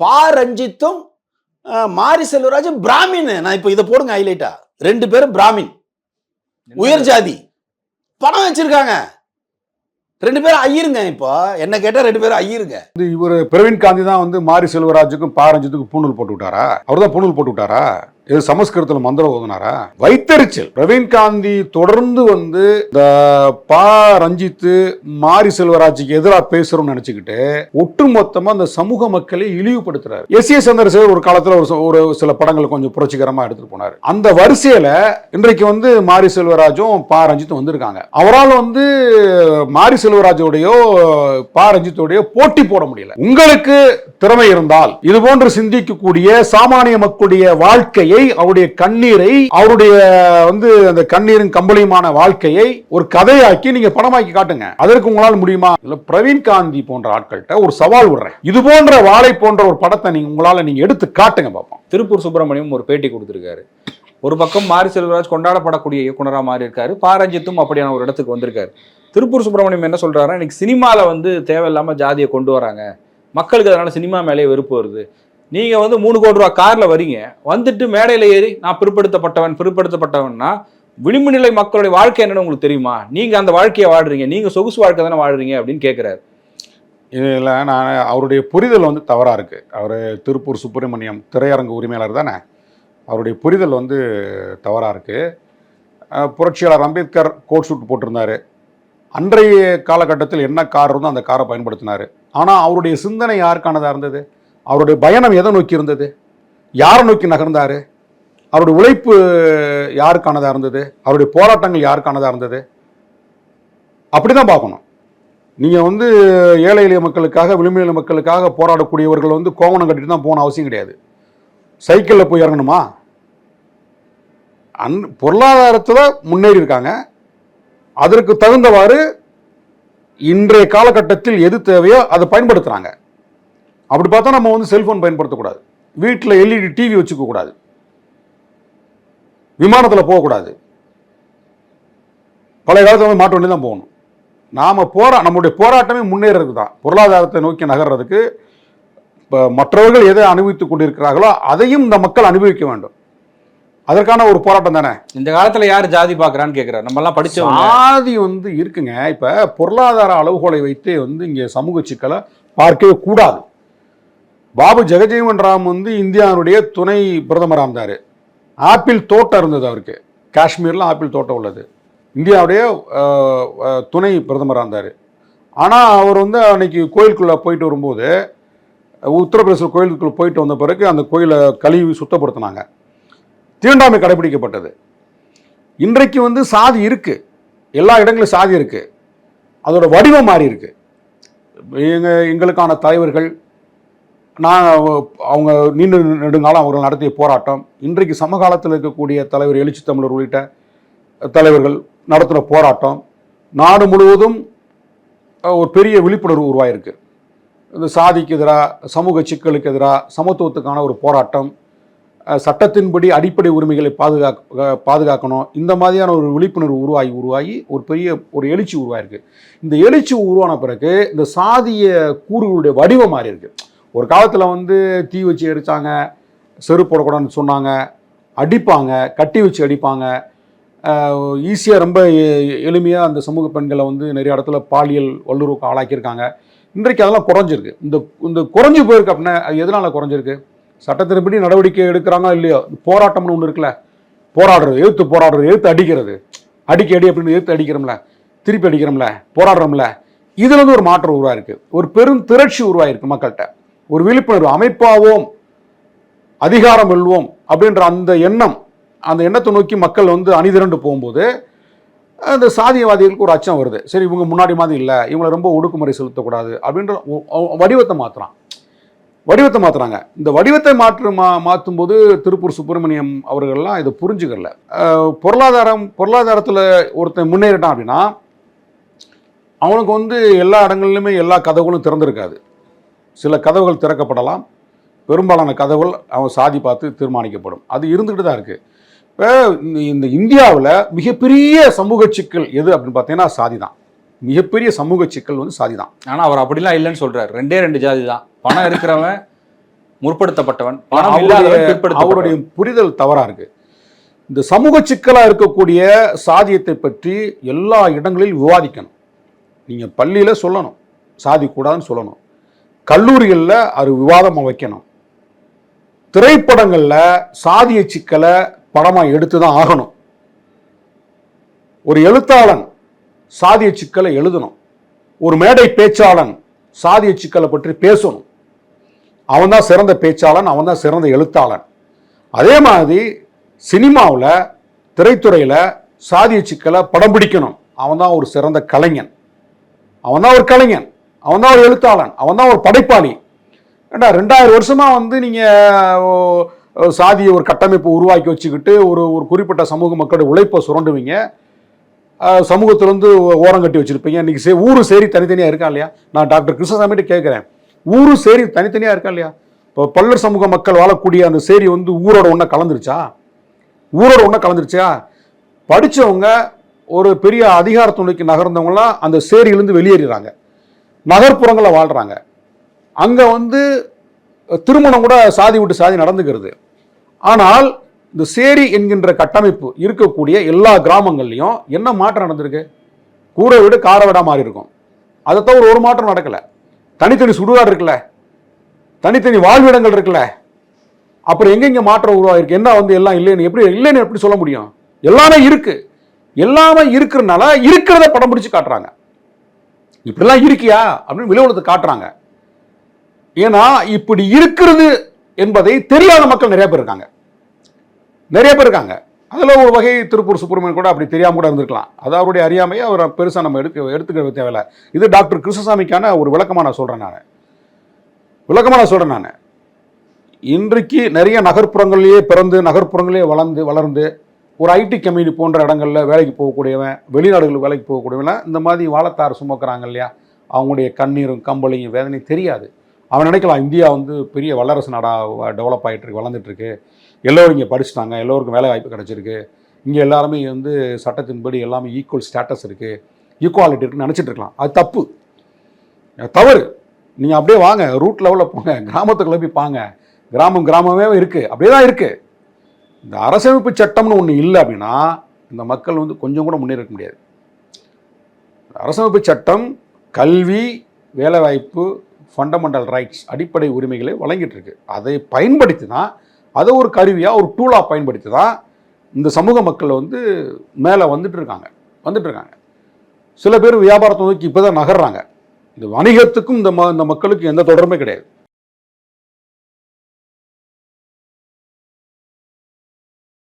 பா ரஞ்சித்தும் மாரி செல்வராஜும் பிராமின் நான் இப்போ இதை போடுங்க ஹைலைட்டா ரெண்டு பேரும் பிராமின். உயர் ஜாதி. பணம் வச்சிருக்காங்க. ரெண்டு பேரும் ஐயிருங்க இப்போ. என்ன கேட்டா ரெண்டு பேரும் ஐயிருங்க. இவர் பிரவீன் காந்தி தான் வந்து மாரி செல்வராஜுக்கும் பாரஞ்சித்துக்கும் பூணூல் போட்டு விட்டாரா அவர் தான் பூணூல் போட்டு விட்டாரா இது சமஸ்கிருதத்தில் மந்திரம் ஓதுனாரா? வைத்தறிச்சல். பிரவீன் காந்தி தொடர்ந்து வந்து இந்த பா. ரஞ்சித்து மாரி செல்வராஜுக்கு எதிராக பேசுறோம்னு நினைச்சுக்கிட்டு ஒட்டுமொத்தமா அந்த சமூக மக்களை இழிவுபடுத்துறாரு. எஸ். ஏ. சந்திரசேகர் ஒரு காலத்துல ஒரு ஒரு சில படங்களை கொஞ்சம் புரட்சிகரமா எடுத்துட்டு போனாரு. அந்த வரிசையில இன்றைக்கு வந்து மாரி செல்வராஜும் பா. ரஞ்சித்தும் வந்திருக்காங்க. அவரால் வந்து மாரி செல்வராஜோடையோ பா. ரஞ்சித்தோடையோ போட்டி போட முடியல. உங்களுக்கு திறமை இருந்தால் இது போன்று சிந்திக்கக்கூடிய சாமானிய மக்களுடைய வாழ்க்கையை அவருடைய கண்ணீரை அவருடைய வந்து அந்த கண்ணீரும் கம்பளியுமான வாழ்க்கையை ஒரு கதையாக்கி நீங்க படமாக்கி காட்டுங்க. அதற்கு உங்களால் முடியுமா? இல்ல பிரவீன் காந்தி போன்ற ஆட்கள்கிட்ட ஒரு சவால் விடுறேன். இது போன்ற வாழை போன்ற ஒரு படத்தை நீங்க உங்களால நீங்க எடுத்து காட்டுங்க பார்ப்போம் திருப்பூர் சுப்பிரமணியம் ஒரு பேட்டி கொடுத்திருக்காரு. ஒரு பக்கம் மாரி செல்வராஜ் கொண்டாடப்படக்கூடிய இயக்குனராக மாறி இருக்காரு பாரஞ்சித்தும் அப்படியான ஒரு இடத்துக்கு வந்திருக்காரு. திருப்பூர் சுப்பிரமணியம் என்ன சொல்றாருன்னா இன்னைக்கு சினிமாவில் வந்து தேவையில்லாமல் ஜாதியை கொண்டு வராங்க. மக்களுக்கு அதனால் சினிமா மேலேயே வெறுப்பு வருது. நீங்கள் வந்து மூணு கோடி ரூபா காரில் வரீங்க. வந்துட்டு மேடையில் ஏறி நான் பிற்படுத்தப்பட்டவன் பிற்படுத்தப்பட்டவன்னா விளிம்பு நிலை மக்களுடைய வாழ்க்கை என்னன்னு உங்களுக்கு தெரியுமா? நீங்கள் அந்த வாழ்க்கையை வாழ்றீங்க. நீங்கள் சொகுசு வாழ்க்கை தானே வாழ்றீங்க அப்படின்னு கேட்குறாரு இதில் நான் அவருடைய புரிதல் வந்து தவறாக இருக்குது அவர் திருப்பூர் சுப்பிரமணியம் திரையரங்கு உரிமையாளர் தானே. அவருடைய புரிதல் வந்து தவறாக இருக்குது புரட்சியாளர் அம்பேத்கர் கோட் சூட் போட்டிருந்தாரு. அன்றைய காலகட்டத்தில் என்ன கார் இருந்தோ அந்த காரை பயன்படுத்தினார். ஆனால் அவருடைய சிந்தனை யாருக்கானதாக இருந்தது? அவருடைய பயணம் எதை நோக்கி இருந்தது? யாரை நோக்கி நகர்ந்தார்? அவருடைய உழைப்பு யாருக்கானதாக இருந்தது? அவருடைய போராட்டங்கள் யாருக்கானதாக இருந்தது? அப்படி தான் பார்க்கணும். நீங்கள் வந்து ஏழை எளிய மக்களுக்காக விளிம்பு நிலை மக்களுக்காக போராடக்கூடியவர்கள் வந்து கோவணம் கட்டிட்டு தான் போகணும் அவசியம் கிடையாது. சைக்கிளில் போய் இறங்கணுமா? அன் பொருளாதாரத்தில் முன்னேறி இருக்காங்க. அதற்கு தகுந்தவாறு இன்றைய காலகட்டத்தில் எது தேவையோ அதை பயன்படுத்துகிறாங்க அப்படி பார்த்தா நம்ம வந்து செல்ஃபோன் பயன்படுத்தக்கூடாது. வீட்டில் எல்இடி டிவி வச்சுக்க கூடாது. விமானத்தில் போகக்கூடாது பழைய காலத்தில் வந்து மாட்டு வண்டி தான் போகணும். நாம் போரா நம்முடைய போராட்டமே முன்னேறதுக்கு தான். பொருளாதாரத்தை நோக்கி நகர்றதுக்கு இப்போ மற்றவர்கள் எதை அனுபவித்துக் கொண்டிருக்கிறார்களோ அதையும் இந்த மக்கள் அனுபவிக்க வேண்டும். அதற்கான ஒரு போராட்டம் தானே? இந்த காலத்துல யார் ஜாதி பாக்குறான்னு கேட்கிறாரு நம்ம எல்லாம் படிச்சவங்க. சாதி வந்து இருக்குங்க. இப்ப பொருளாதார அளவுகோலை வைத்து வந்து இங்க சமூக சிக்கலை பார்க்கவே கூடாது. பாபு ஜெகஜீவன் ராம் வந்து இந்தியாவுடைய துணை பிரதமராக இருந்தார் ஆப்பிள் தோட்டம் இருந்தது அவருக்கு. காஷ்மீரில் ஆப்பிள் தோட்டம் உள்ளது. இந்தியாவுடைய துணை பிரதமராக இருந்தார் ஆனால் அவர் வந்து அன்னைக்கு கோயிலுக்குள்ளே போயிட்டு வரும்போது உத்தரப்பிரதேச கோயிலுக்குள்ளே போயிட்டு வந்த பிறகு அந்த கோயிலை கழுவி சுத்தப்படுத்தினாங்க. தீண்டாமை கடைபிடிக்கப்பட்டது. இன்றைக்கு வந்து சாதி இருக்குது எல்லா இடங்களிலும் சாதி இருக்குது அதோட வடிவம் மாறி இருக்குது எங்கள் எங்களுக்கான தலைவர்கள் நான் அவங்க நீண்ட நெடுங்காலம் அவர்கள் நடத்திய போராட்டம் இன்றைக்கு சமகாலத்தில் இருக்கக்கூடிய தலைவர் எழுச்சி தமிழர் உள்ளிட்ட தலைவர்கள் நடத்துகிற போராட்டம் நாடு முழுவதும் ஒரு பெரிய விழிப்புணர்வு உருவாயிருக்கு. இந்த சாதிக்கு எதிராக சமூக சிக்கலுக்கு எதிராக சமத்துவத்துக்கான ஒரு போராட்டம் சட்டத்தின்படி அடிப்படை உரிமைகளை பாதுகாக்க பாதுகாக்கணும். இந்த மாதிரியான ஒரு விழிப்புணர்வு உருவாகி உருவாகி ஒரு பெரிய ஒரு எழுச்சி உருவாயிருக்கு. இந்த எழுச்சி உருவான பிறகு இந்த சாதிய கூறுகளுடைய வடிவம் மாறி இருக்கு ஒரு காலத்தில் வந்து தீ வச்சு எரிச்சாங்க செரு போடக்கூடாதுன்னு சொன்னாங்க அடிப்பாங்க கட்டி வச்சு அடிப்பாங்க. ஈஸியாக ரொம்ப எளிமையாக அந்த சமூக பெண்களை வந்து நிறைய இடத்துல பாலியல் வல்லுறவுக்கு ஆளாக்கியிருக்காங்க. இன்றைக்கு அதெல்லாம் குறைஞ்சிருக்கு. இந்த இந்த குறைஞ்சி போயிருக்கு அப்படின்னா அது எதனால் குறைஞ்சிருக்கு? சட்டத்தின்படி நடவடிக்கை எடுக்கிறாங்க இல்லையோ? போராட்டம்னு ஒன்று இருக்குல்ல. போராடுறது எழுத்து போராடுறது எழுத்து அடிக்கிறது. அடிக்க அடி அப்படின்னு எழுத்து அடிக்கிறோம்ல. திருப்பி அடிக்கிறோம்ல. போராடுறோம்ல. இதுல இருந்து ஒரு மாற்றம் உருவாயிருக்கு. ஒரு பெரும் திரட்சி உருவாயிருக்கு மக்கள்கிட்ட. ஒரு விழிப்புணர்வு அமைப்பாவோம் அதிகாரம் வெல்வோம் அப்படின்ற அந்த எண்ணம் அந்த எண்ணத்தை நோக்கி மக்கள் வந்து அணிதிரண்டு போகும்போது அந்த சாதியவாதிகளுக்கு ஒரு அச்சம் வருது. சரி இவங்க முன்னாடி மாதிரி இல்லை. இவங்களை ரொம்ப ஒடுக்குமுறை செலுத்தக்கூடாது அப்படின்ற வடிவத்தை மாற்றுறான் வடிவத்தை மாற்றுறாங்க இந்த வடிவத்தை மாற்று மா மாற்றும் போது திருப்பூர் சுப்பிரமணியம் அவர்கள்லாம் இதை புரிஞ்சுக்கல. பொருளாதாரம் பொருளாதாரத்தில் ஒருத்தன் முன்னேறிட்டான் அப்படின்னா அவனுக்கு வந்து எல்லா இடங்கள்லையுமே எல்லா கதவுகளும் திறந்திருக்காது. சில கதவுகள் திறக்கப்படலாம். பெரும்பாலான கதவுகள் அவன் சாதி பார்த்து தீர்மானிக்கப்படும். அது இருந்துகிட்டு தான் இருக்குது இப்போ இந்த இந்தியாவில் மிகப்பெரிய சமூக சிக்கல் எது அப்படின்னு பார்த்தீங்கன்னா சாதி தான். மிகப்பெரிய சமூக சிக்கல் வந்து சாதி தான் ஆனா அவர் அப்படிலாம் இல்லைன்னு சொல்றாரு. ரெண்டே ரெண்டு ஜாதி தான். பணம் இருக்கிறவன் முற்படுத்தப்பட்டவன் பணம் இல்லாதவன் அவருடைய புரிதல் தவறா இருக்கு. இந்த சமூக சிக்கலா இருக்கக்கூடிய சாதியத்தை பற்றி எல்லா இடங்களிலும் விவாதிக்கணும். நீங்க பள்ளியில சொல்லணும். சாதி கூடாதுன்னு சொல்லணும். கல்லூரிகளில் அது விவாதமா வைக்கணும். திரைப்படங்கள்ல சாதிய சிக்கலை படமா எடுத்து தான் ஆகணும். ஒரு எழுத்தாளன் சாதிய சிக்கலை எழுதணும். ஒரு மேடை பேச்சாளன் சாதிய சிக்கலை பற்றி பேசணும். அவன் தான் சிறந்த பேச்சாளன் அவன் தான் சிறந்த எழுத்தாளன். அதே மாதிரி சினிமாவில் திரைத்துறையில் சாதிய சிக்கலை படம் பிடிக்கணும். அவன் தான் ஒரு சிறந்த கலைஞன். அவன் தான் ஒரு கலைஞன் அவன் தான் ஒரு எழுத்தாளன் அவன் தான் ஒரு படைப்பாளி. ஏண்டா ரெண்டாயிரம் வருஷமாக வந்து நீங்கள் சாதியை ஒரு கட்டமைப்பு உருவாக்கி வச்சுக்கிட்டு ஒரு ஒரு குறிப்பிட்ட சமூக மக்களுடைய உழைப்பை சுரண்டுவீங்க. சமூகத்திலேருந்து ஓரம் கட்டி வச்சுருப்பீங்க. இன்றைக்கி சே ஊரு சேரி தனித்தனியாக இருக்கா இல்லையா? நான் டாக்டர் கிருஷ்ணசாமிகிட்ட கேட்குறேன் ஊரு சேரி தனித்தனியாக இருக்கா இல்லையா? இப்போ பல்லர் சமூக மக்கள் வாழக்கூடிய அந்த சேரி வந்து ஊரோட ஒன்றா கலந்துருச்சா? ஊரோட ஒன்றா கலந்துருச்சா? படிச்சவங்க ஒரு பெரிய அதிகாரத்துணைக்கு நகர்ந்தவங்களாம் அந்த சேரியிலேருந்து வெளியேறிறாங்க. நகர்ப்புறங்களில் வாழ்கிறாங்க அங்கே வந்து திருமணம் கூட சாதி விட்டு சாதி நடந்துக்கிறது. ஆனால் இந்த சேரி என்கின்ற கட்டமைப்பு இருக்கக்கூடிய எல்லா கிராமங்கள்லையும் என்ன மாற்றம் நடந்திருக்கு? கூரை வீடு கார வீடாக மாறி இருக்கும். அதை தவிர ஒரு மாற்றம் நடக்கலை. தனித்தனி சுடுகாடு இருக்குல்ல? தனித்தனி வாழ்விடங்கள் இருக்குல்ல? அப்புறம் எங்கெங்கே மாற்றம் உருவாயிருக்கு என்ன வந்து எல்லாம் இல்லைன்னு எப்படி இல்லைன்னு எப்படி சொல்ல முடியும்? எல்லாமே இருக்குது எல்லாமே இருக்கிறனால இருக்கிறத படம் பிடிச்சி காட்டுறாங்க. இப்படிலாம் இருக்கியா? அப்படின்னு விளைவுலத்தை காட்டுறாங்க. ஏன்னா இப்படி இருக்கிறது என்பதை தெரியாத மக்கள் நிறைய பேர் இருக்காங்க. நிறைய பேர் இருக்காங்க. அதில் ஒரு வகை திருப்பூர் சுப்பிரமணியன் கூட அப்படி தெரியாமல் கூட இருந்திருக்கலாம். அது அவருடைய அறியாமையை அவர் பெருசாக நம்ம எடுக்க எடுத்துக்க தேவையில்ல. இது டாக்டர் கிருஷ்ணசாமிக்கான ஒரு விளக்கமாக நான் சொல்கிறேன் நான். விளக்கமாக நான் சொல்கிறேன் நான். இன்றைக்கு நிறைய நகர்ப்புறங்களிலேயே பிறந்து நகர்ப்புறங்களிலேயே வளர்ந்து வளர்ந்து ஒரு ஐடி கம்பெனி போன்ற இடங்களில் வேலைக்கு போகக்கூடியவன் வெளிநாடுகளுக்கு வேலைக்கு போகக்கூடியவன் இந்த மாதிரி வாழத்தார் சுமக்கிறாங்க இல்லையா? அவங்களுடைய கண்ணீரும் கம்பளையும் வேதனையும் தெரியாது. அவன் நினைக்கலாம் இந்தியா வந்து பெரிய வல்லரசு நாடாக டெவலப் ஆகிட்டு இருக்கு வளர்ந்துட்டுருக்கு எல்லோரும் இங்கே படிச்சுட்டாங்க எல்லோருக்கும் வேலை வாய்ப்பு கிடச்சிருக்கு. இங்கே எல்லாருமே வந்து சட்டத்தின்படி எல்லாமே ஈக்குவல் ஸ்டேட்டஸ் இருக்குது ஈக்குவாலிட்டி இருக்குன்னு நினச்சிட்டு இருக்கலாம். அது தப்பு. தவறு. நீங்கள் அப்படியே வாங்க ரூட் லெவலில் போங்க கிராமத்துக்குள்ள போய் பாங்க கிராமம் கிராமமே இருக்குது அப்படியே தான் இருக்குது இந்த அரசமைப்பு சட்டம்னு ஒன்று இல்லை அப்படின்னா இந்த மக்கள் வந்து கொஞ்சம் கூட முன்னேறிக்க முடியாது. அரசமைப்பு சட்டம் கல்வி வேலைவாய்ப்பு ஃபண்டமெண்டல் ரைட்ஸ் அடிப்படை உரிமைகளை வழங்கிட்டு இருக்கு. அதை பயன்படுத்தி தான் அதை ஒரு கருவியாக ஒரு டூலாக பயன்படுத்தி தான் இந்த சமூக மக்கள் வந்து மேலே வந்துட்டு இருக்காங்க. வந்துட்டு இருக்காங்க. சில பேர் வியாபாரத்தை நோக்கி இப்போ தான் நகர்றாங்க. இந்த வணிகத்துக்கும் இந்த ம இந்த மக்களுக்கு எந்த தொடர்புமே கிடையாது.